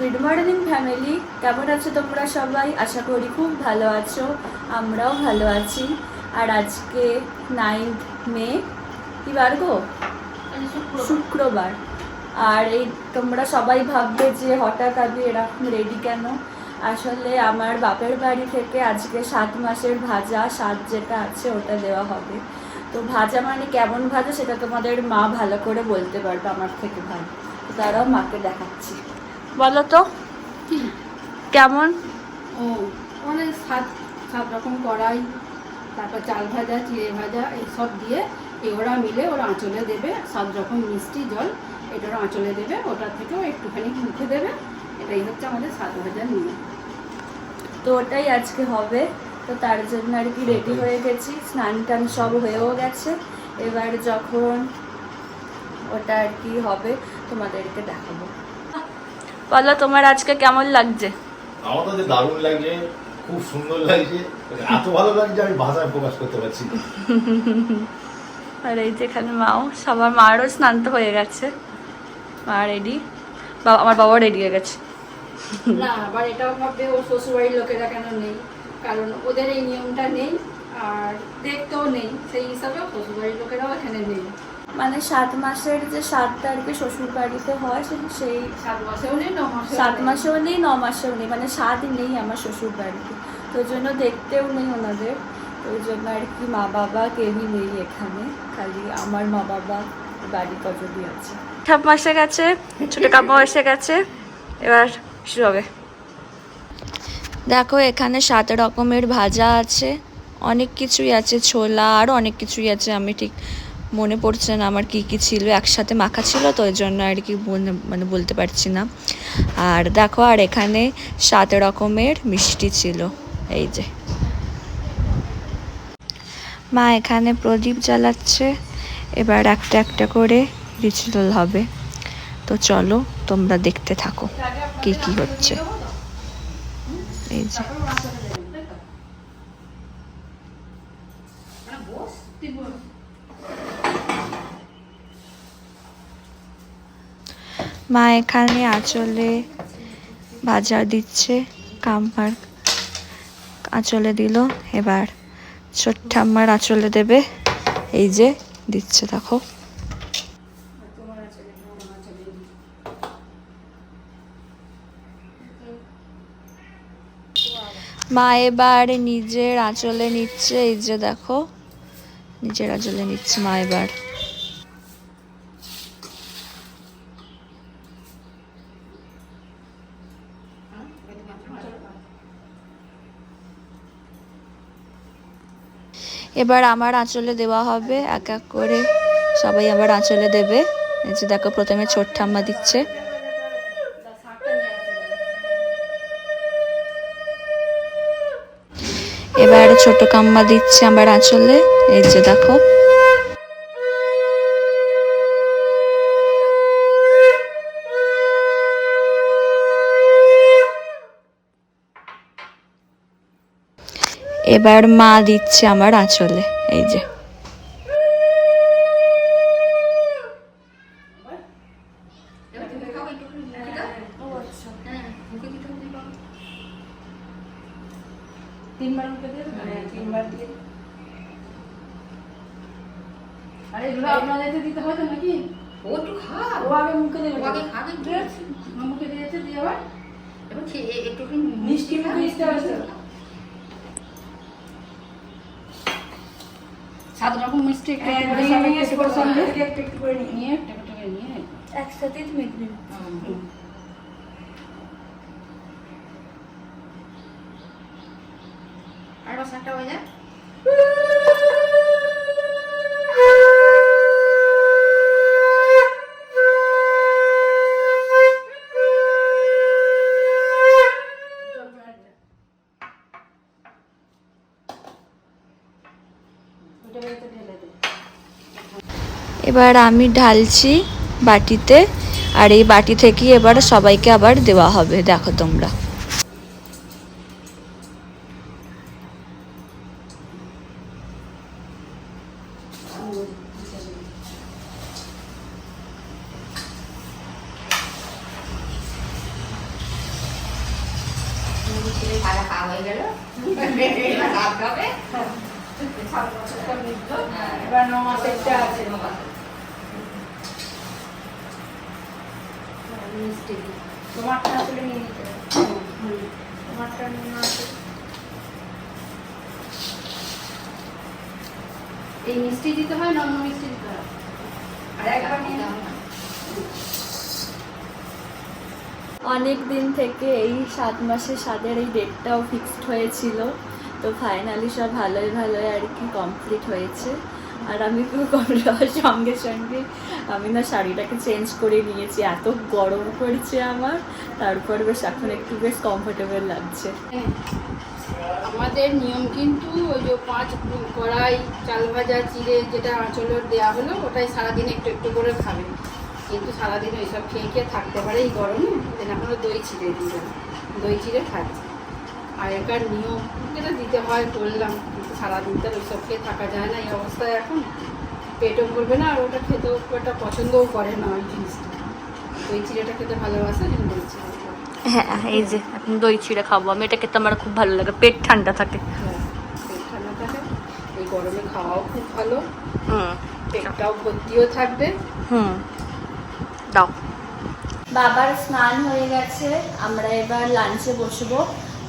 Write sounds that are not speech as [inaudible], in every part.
Good morning family, কেমন আছো তোমরা সবাই? আশা করি খুব ভালো আছো, আমরাও ভালো আছি। আর আজকে নাইন্থ মে কি বার গো? শুক্রবার। আর এই তোমরা সবাই ভাববে যে হঠাৎ আমি এরকম রেডি কেন? আসলে আমার বাপের বাড়ি থেকে আজকে সাত মাসের ভাজা স্বাদ যেটা আছে ওটা দেওয়া হবে। তো ভাজা মানে কেমন ভাজা সেটা তোমাদের মা ভালো করে বলতে পারবে আমার থেকে ভালো। তারাও মাকে দেখাচ্ছি। বলো তো। কেমন? ও মানে সাত সাত রকম কড়াই তারপর চাল ভাজা চিড়ে ভাজা এইসব দিয়ে ওরা মিলে ওরা আঁচলে দেবে সাত রকম মিষ্টি জল এটা ওরা আঁচলে দেবে ওটার থেকেও একটুখানি মুখে দেবে এটাই হচ্ছে আমাদের সাত ভাজার নিয়ম তো ওটাই আজকে হবে তো তার জন্য আর কি রেডি হয়ে গেছি স্নান টান সব হয়েও গেছে এবার যখন ওটা আর কি হবে তোমাদেরকে দেখাবো। বলো তোমার আজকে কেমন লাগছে? আমার তো দারুণ লাগছে খুব সুন্দর লাগছে মানে এত ভালো লাগছে আমি ভাষায় প্রকাশ করতে পারছি আর এই যে এখানে মাও সবার মারও স্নান তো হয়ে গেছে। মা রেডি বাবা আমার বাবা রেডি হয়ে গেছে। না আবার এটাও ভাববে ও শ্বশুরবাড়ির লোকেরা কেন নেই? কারণ ওদের এই নিয়মটা নেই আর দেখতেও নেই। সেই হিসাবে শ্বশুরবাড়ির লোকেরাও এখানে নেই। মানে সাত মাসের যে সাতটা আর কি শ্বশুর বাড়িতে হয় সেই সাত মাসেও নেই ন মাসেও সাত। মাসেও নেই ন মাসেও নেই মানে সাত নেই আমার শ্বশুর বাড়িতে তো ওই জন্য দেখতেও নেই ওনাদের। ওই জন্য আর কি মা বাবা কেউই নেই এখানে খালি আমার মা বাবা বাড়ি কজনই আছে। ঠাপ মাসে গেছে ছোট কাম্মা এসে গেছে এবার শুরু হবে। দেখো এখানে সাত রকমের ভাজা আছে অনেক কিছুই আছে ছোলা আরও অনেক কিছুই আছে আমি ঠিক মনে পড়ছে না আমার কি কি ছিল, একসাথে মাখা ছিল তো, ওই জন্য আর কি মনে- বলতে পারছি না। আর দেখো, আর এখানে সাত রকমের মিষ্টি ছিল, এই যে। মা এখানে প্রদীপ জ্বালাচ্ছে, এবার একটা একটা করে রিচুয়াল হবে। তো চলো, তোমরা দেখতে থাকো, কি কি হচ্ছে। এই যে। মা এখানে আঁচলে বাজার দিচ্ছে কাম্পার আঁচলে দিল। এবার ছোট্ট আমার আঁচলে দেবে। এই যে দিচ্ছে, দেখো। মা এবার নিজের আঁচলে নিচ্ছে। এই যে দেখো, নিজের আঁচলে নিচ্ছে মা এবার। এবার আমার আঁচলে দেওয়া হবে, এক এক করে সবাই আবার আঁচলে দেবে। এই যে দেখো, প্রথমে ছোট ঠাম্মা দিচ্ছে। এবার ছোট কাম্মা দিচ্ছে আমার আঁচলে। এই যে দেখো এবার মা দিচ্ছে আমার আঁচলে এই যে তিনবার মুখে দিয়ে দেবে? তিনবার দিয়ে আরে এগুলো আপনাদেরকে দিতে নাকি ও একটু খা ও আগে মুখে দেবে আগে খাবে একটু। দিয়েছে। আমার মুখে দিয়েছে দিয়ে আবার এবার একটু একটু মিষ্টি মুখে দিতে হবে সাত রকম মিষ্টি একটু করে সবাই একটু করে। সঙ্গে একটু একটু করে নিয়ে। একটু একটু করে নিয়ে। একসাথে হুম। আর সাতটা বাজার হয়ে যায়? এবার আমি ঢালছি বাটিতে, আর এই বাটি থেকেই এবার সবাইকে আবার দেওয়া হবে, দেখো তোমরা। হয়ে গেল। এই মিষ্টি দিতে হয় না মিষ্টি দিতে হয় অনেক দিন থেকে এই সাত মাসে স্বাদের এই ডেটটাও ফিক্সড হয়েছিল। তো ফাইনালি সব ভালোই ভালোই আর কি কমপ্লিট হয়েছে। আর আমি হওয়ার সঙ্গে সঙ্গে আমি না শাড়িটাকে চেঞ্জ করে নিয়েছি, এত গরম পড়ছে আমার, তারপর বেশ এখন একটু বেশ কমফোর্টেবল লাগছে। আমাদের নিয়ম কিন্তু ওই যে পাঁচ কড়াই, চাল ভাজা চিড়ে যেটা আঁচলের দেওয়া হলো, ওটাই সারাদিন একটু একটু করে খাবে। কিন্তু সারাদিন ওইসব খেয়ে খেয়ে থাকতে পারে এই গরমে এখনও দই চিড়ে দিলাম দই চিড়ে খাচ্ছে। আগেকার নিয়ম। যেটা দিতে হয় করলাম কিন্তু সারাদিন তো ওইসব খেয়ে থাকা যায় না এই অবস্থায় এখন। পেটও ভরবে না আর ওটা খেতেও খুব একটা পছন্দও করে না ওই জিনিসটা। দই চিড়েটা খেতে ভালোবাসে ওই দই চিড়ে হ্যাঁ এই যে এখন দই চিড়ে খাব আমি এটা খেতে আমার খুব ভালো লাগে পেট ঠান্ডা থাকে। হ্যাঁ, পেট ঠান্ডা থাকে। এই গরমে খাওয়াও খুব ভালো। হুম। পেটটাও ভর্তিও থাকবে। হুম দাও। বাবার স্নান হয়ে গেছে আমরা এবার লাঞ্চে বসবো।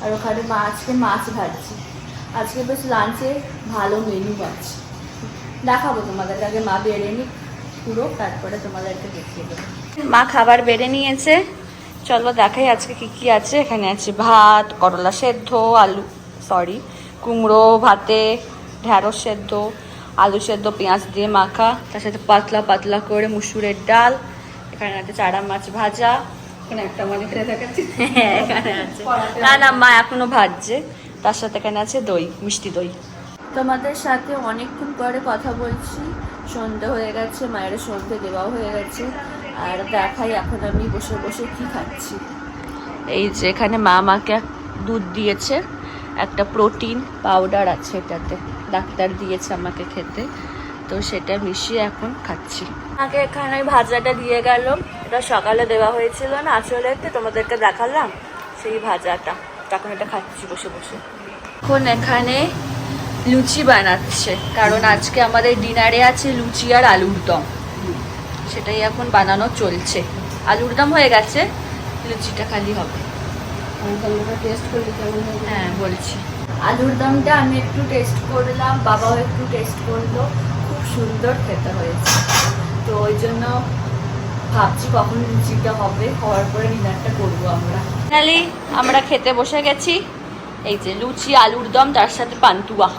আর ওখানে মা আজকে মাছ ভাজছি। আজকে বেশ লাঞ্চে ভালো মেনু আছে। দেখাবো তোমাদের আগে মা বেড়ে নি পুরো, তারপরে তোমাদেরকে দেখিয়ে দেবো। মা খাবার বেড়ে নিয়েছে। চলো দেখাই আজকে কি কি আছে। এখানে আছে ভাত, করলা সেদ্ধ, আলু সরি কুমড়ো, ভাতে ঢ্যাঁড়স সেদ্ধ, আলু সেদ্ধ, পেঁয়াজ দিয়ে মাখা, তার সাথে পাতলা পাতলা করে মুসুরের ডাল, এখানে আছে চারা মাছ ভাজা। এখানে একটা মানে খেয়ে দেখাচ্ছি। [laughs] এখানে আছে। না না মা এখনও ভাজছে। তার সাথে এখানে আছে দই মিষ্টি দই। তোমাদের সাথে অনেকক্ষণ পরে কথা বলছি। সন্ধে হয়ে গেছে মায়ের সন্ধে দেওয়াও হয়ে গেছে। আর দেখাই এখন আমি বসে বসে কি খাচ্ছি। এই যে এখানে মা আমাকে দুধ দিয়েছে একটা প্রোটিন পাউডার আছে এটাতে। ডাক্তার দিয়েছে আমাকে খেতে। তো সেটা মিশিয়ে এখন খাচ্ছি। আমাকে এখানে ওই ভাজাটা দিয়ে গেল। এটা সকালে দেওয়া হয়েছিল না আসলে একটু তোমাদেরকে দেখালাম সেই ভাজাটা। তখন এটা খাচ্ছি বসে বসে। এখন এখানে লুচি বানাচ্ছে কারণ আজকে আমাদের ডিনারে আছে লুচি আর আলুর দম। সেটাই এখন বানানো চলছে। আলুর দম হয়ে গেছে লুচিটা খালি হবে। হ্যাঁ বলছি। আলুর দমটা আমি একটু টেস্ট করলাম বাবাও একটু টেস্ট করল। খুব সুন্দর খেতে হয়েছে। তো ওই জন্য ভাবছি কখন লুচিটা হবে হওয়ার পরে ডিনারটা করব আমরা। ফাইনালি আমরা খেতে বসে গেছি। এই যে লুচি আলুর দম তার সাথে পান্তুয়া।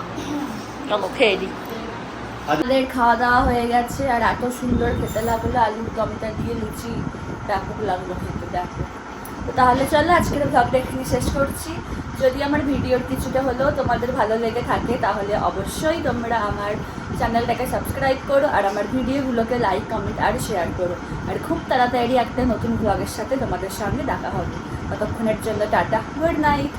খেয়ে দিই আমাদের খাওয়া দাওয়া হয়ে গেছে আর এত সুন্দর খেতে লাগল আলুর দমটা দিয়ে লুচি ব্যাপক লাগল খেতে দেখো। তো তাহলে চলো আজকের ব্লগটা এখানে শেষ করছি। যদি আমার ভিডিওর কিছুটা হলেও তোমাদের ভালো লেগে থাকে তাহলে অবশ্যই তোমরা আমার চ্যানেলটাকে সাবস্ক্রাইব করো আর আমার ভিডিওগুলোকে লাইক কমেন্ট আর শেয়ার করো। আর খুব তাড়াতাড়ি একটা নতুন ব্লগের সাথে তোমাদের সামনে দেখা হবে। ততক্ষণের জন্য টাটা গুড নাইট